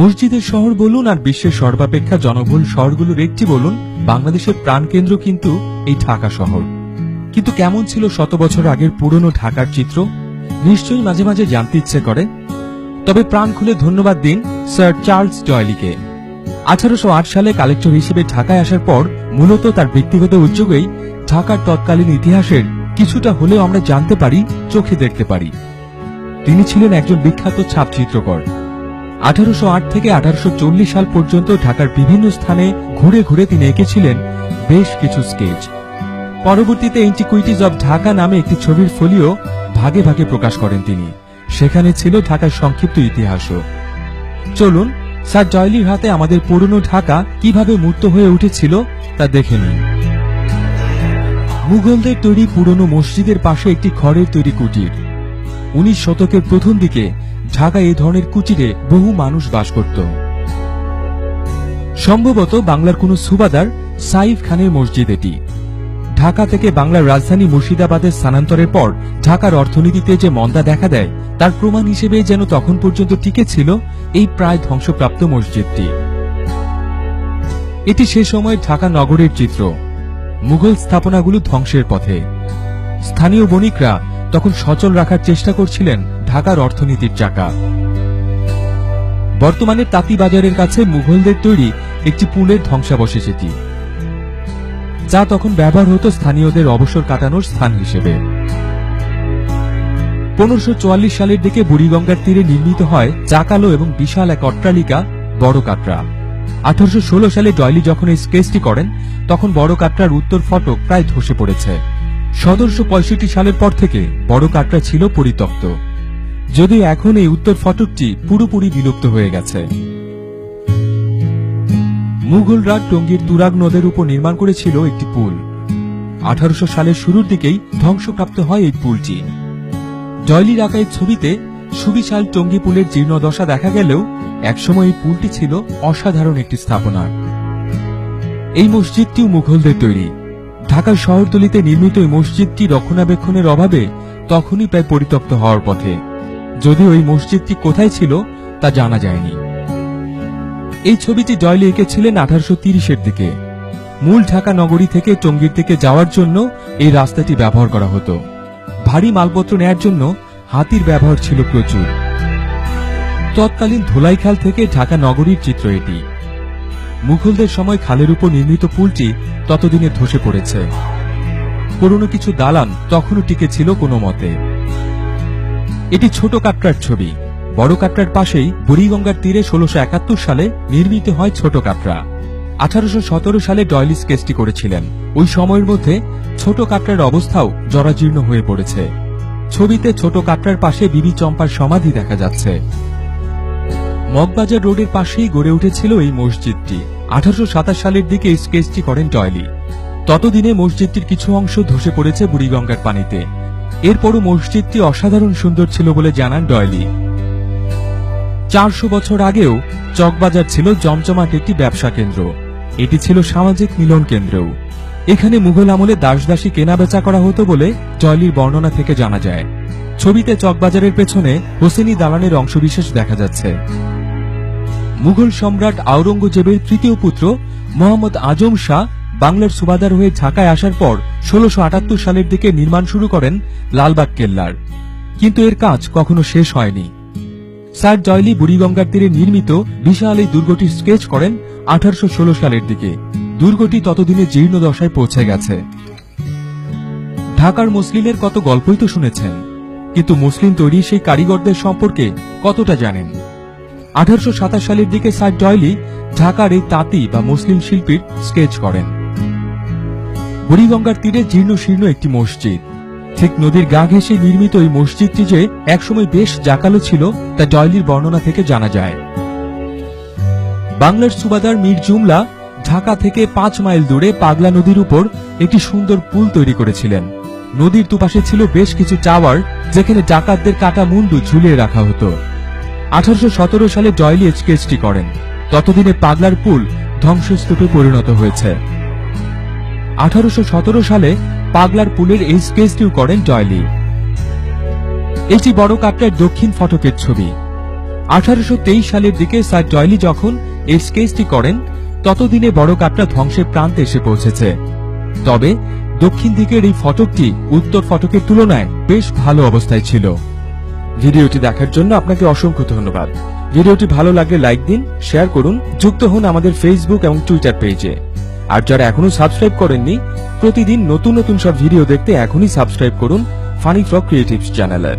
মসজিদের শহর বলুন আর বিশ্বের সর্বাপেক্ষা জনবহুল শহরগুলোর একটি বলুন, বাংলাদেশের প্রাণকেন্দ্র কিন্তু এই ঢাকা শহর। কিন্তু কেমন ছিল শত বছর আগের পুরনো ঢাকার চিত্র? নিশ্চয়ই মাঝে মাঝে জানতে ইচ্ছে করে। তবে প্রাণ খুলে ধন্যবাদ দিন স্যার চার্লস ডয়লিকে। আঠারোশো সালে কালেক্টর হিসেবে ঢাকায় আসার পর মূলত তার ব্যক্তিগত উদ্যোগেই ঢাকার তৎকালীন ইতিহাসের কিছুটা হলেও আমরা জানতে পারি, চোখে দেখতে পারি। তিনি ছিলেন একজন বিখ্যাত ছাপচিত্রকর। আঠারোশো আট থেকে আঠারোশো চল্লিশ সাল পর্যন্ত ঢাকার বিভিন্ন স্থানে ঘুরে ঘুরে তিনি এঁকেছিলেন বেশ কিছু স্কেচ। পরবর্তীতে এন্টিকুইটিজ অব ঢাকা নামে একটি ছবির ফলিও ভাগে ভাগে প্রকাশ করেন তিনি। সেখানে ছিল ঢাকার সংক্ষিপ্ত ইতিহাসও। চলুন, স্যার জয়লির হাতে আমাদের পুরনো ঢাকা কীভাবে মূর্ত হয়ে উঠেছিল তা দেখে নিন মুঘলদের তৈরি পুরনো মসজিদের পাশে একটি খড়ের তৈরি কুটির। উনিশ শতকের প্রথম দিকে ঢাকায় এই ধরনের কুটিরে বহু মানুষ বাস করত। সম্ভবত বাংলার কোনো সুবাদার সাইফ খানের মসজিদ এটি। ঢাকা থেকে বাংলার রাজধানী মুর্শিদাবাদের স্থানান্তরের পর ঢাকার অর্থনীতিতে যে মন্দা দেখা দেয়, তার প্রমাণ হিসেবে যেন তখন পর্যন্ত টিকে ছিল এই প্রায় ধ্বংসপ্রাপ্ত মসজিদটি। এটি সে সময় ঢাকা নগরের চিত্র। মুঘল স্থাপনাগুলো ধ্বংসের পথে। স্থানীয় বণিকরা তখন সচল রাখার চেষ্টা করছিলেন ঢাকার অর্থনীতির চাকা। বর্তমানে তাঁতিবাজারের কাছে মুঘলদের তৈরি একটি পুলের ধ্বংসাবশেষ এটি, যা তখন ব্যবহার হতো স্থানীয়দের অবসর কাটানোর স্থান হিসেবে। পনেরোশো সালের দিকে বুড়িগঙ্গার তীরে নির্মিত হয় চাকালো এবং বিশাল এক অট্টালিকা, বড় কাটরা। আঠারোশো ষোলো সালে ডয়লি যখন এই স্কেচটি করেন, তখন বড় কাটরার উত্তর ফটক প্রায় ধসে পড়েছে। সতেরোশো পঁয়ষট্টি সালের পর থেকে বড় কাটরা ছিল পরিত্যক্ত। যদিও এখন এই উত্তর ফটকটি পুরোপুরি বিলুপ্ত হয়ে গেছে। মুঘলরা টঙ্গীর তুরাগ নদের উপর নির্মাণ করেছিল একটি পুল। আঠারোশো সালের শুরুর দিকেই ধ্বংসপ্রাপ্ত হয় এই পুলটি। জয়লির আঁকা এই ছবিতে সুবিশাল টঙ্গী পুলের জীর্ণদশা দেখা গেলেও একসময় এই পুলটি ছিল অসাধারণ একটি স্থাপনা। এই মসজিদটিও মুঘলদের তৈরি। ঢাকার শহরতলিতে নির্মিত এই মসজিদটি রক্ষণাবেক্ষণের অভাবে তখনই প্রায় পরিত্যক্ত হওয়ার পথে। যদিও এই মসজিদটি কোথায় ছিল তা জানা যায়নি। এই ছবিটি জয়লি এঁকেছিলেন আঠারোশো তিরিশের দিকে। মূল ঢাকা নগরী থেকে টঙ্গীর দিকে যাওয়ার জন্য এই রাস্তাটি ব্যবহার করা হতো। ভারী মালপত্র নেয়ার জন্য হাতির ব্যবহার ছিল প্রচুর। তৎকালীন ধোলাইখাল থেকে ঢাকা নগরীর চিত্র এটি। মুঘলদের সময় খালের উপর নির্মিত পুলটি ততদিনে ধসে পড়েছে। পুরনো কিছু দালান তখনও টিকে ছিল কোনো মতে। এটি ছোট কাটরার ছবি। বড় কাটরার পাশেই বুড়িগঙ্গার তীরে ষোলোশো একাত্তর সালে নির্মিত হয় ছোট কাটরা। আঠারোশো সতেরো সালে ডয়লি স্কেচটি করেছিলেন। ওই সময়ের মধ্যে ছোট কাটরার অবস্থাও জরাজীর্ণ হয়ে পড়েছে। ছবিতে ছোট কাটরার পাশে বিবি চম্পার সমাধি দেখা যাচ্ছে। মগবাজার রোডের পাশেই গড়ে উঠেছিল এই মসজিদটি। আঠারোশো সাতাশ সালের দিকে স্কেচটি করেন ডয়লি। ততদিনে মসজিদটির কিছু অংশ ধসে পড়েছে বুড়িগঙ্গার পানিতে। এরপরও মসজিদটি অসাধারণ সুন্দর ছিল বলে জানান ডয়লি। চারশো বছর আগেও চকবাজার ছিল জমজমাট একটি ব্যবসা কেন্দ্র। এটি ছিল সামাজিক মিলন কেন্দ্রও। এখানে মুঘল আমলে দাসদাসী কেনাবেচা করা হতো বলে জয়লির বর্ণনা থেকে জানা যায়। ছবিতে চকবাজারের পেছনে হোসেনি দালানের অংশবিশেষ দেখা যাচ্ছে। মুঘল সম্রাট আওরঙ্গজেবের তৃতীয় পুত্র মোহাম্মদ আজম শাহ বাংলার সুবাদার হয়ে ঢাকায় আসার পর ষোলশো সালের দিকে নির্মাণ শুরু করেন লালবাগ কেল্লার। কিন্তু এর কাজ কখনো শেষ হয়নি। স্যার জয়লি বুড়িগঙ্গার তীরে নির্মিত বিশাল এই দুর্গটির স্কেচ করেন আঠারোশো ষোলো সালের দিকে। দুর্গটি ততদিনে জীর্ণ দশায় পৌঁছে গেছে। ঢাকার মুসলিমের কত গল্পই তো শুনেছেন, কিন্তু মুসলিম তৈরি সেই কারিগরদের সম্পর্কে কতটা জানেন? আঠারোশো সাতাশ সালের দিকে স্যার জয়লি ঢাকার এই তাঁতি বা মুসলিম শিল্পীর স্কেচ করেন। বুড়িগঙ্গার তীরে জীর্ণ শীর্ণ একটি মসজিদ। ঠিক নদীর গা ঘেঁষে নির্মিত এই মসজিদটি যে একসময় বেশ জাকালো ছিল, তা ডয়লির বর্ণনা থেকে জানা যায়। বাংলার সুবাদার মীর জুমলা ঢাকা থেকে পাঁচ মাইল দূরে পাগলা নদীর উপর একটি সুন্দর পুল তৈরি করেছিলেন। নদীর দুপাশে ছিল বেশ কিছু টাওয়ার, যেখানে ডাকাতদের কাটা মুন্ডু ঝুলিয়ে রাখা হতো। আঠারোশো সতেরো সালে ডয়লি স্কেচটি করেন। ততদিনে পাগলার পুল ধ্বংসস্তূপে পরিণত হয়েছে। আঠারোশো সতেরো সালে পাগলার পুলের এই স্কেচটিও করেন ডয়লি এটি বড় কাটরার দক্ষিণ ফটকের ছবি। আঠারোশো সালের দিকে স্যার ডয়লি যখন এই স্কেচটি করেন, ততদিনে বড় কাপটা ধ্বংসের প্রান্তে এসে পৌঁছেছে। তবে দক্ষিণ দিকের এই ফটকটি উত্তর ফটকের তুলনায় বেশ ভালো অবস্থায় ছিল। ভিডিওটি দেখার জন্য আপনাকে অসংখ্য ধন্যবাদ। ভিডিওটি ভালো লাগলে লাইক দিন, শেয়ার করুন, যুক্ত হন আমাদের ফেসবুক এবং টুইটার পেজে আর যারা এখনও সাবস্ক্রাইব করেননি, প্রতিদিন নতুন নতুন সব ভিডিও দেখতে এখনই সাবস্ক্রাইব করুন ফানি ফ্রক ক্রিয়েটিভস চ্যানেলে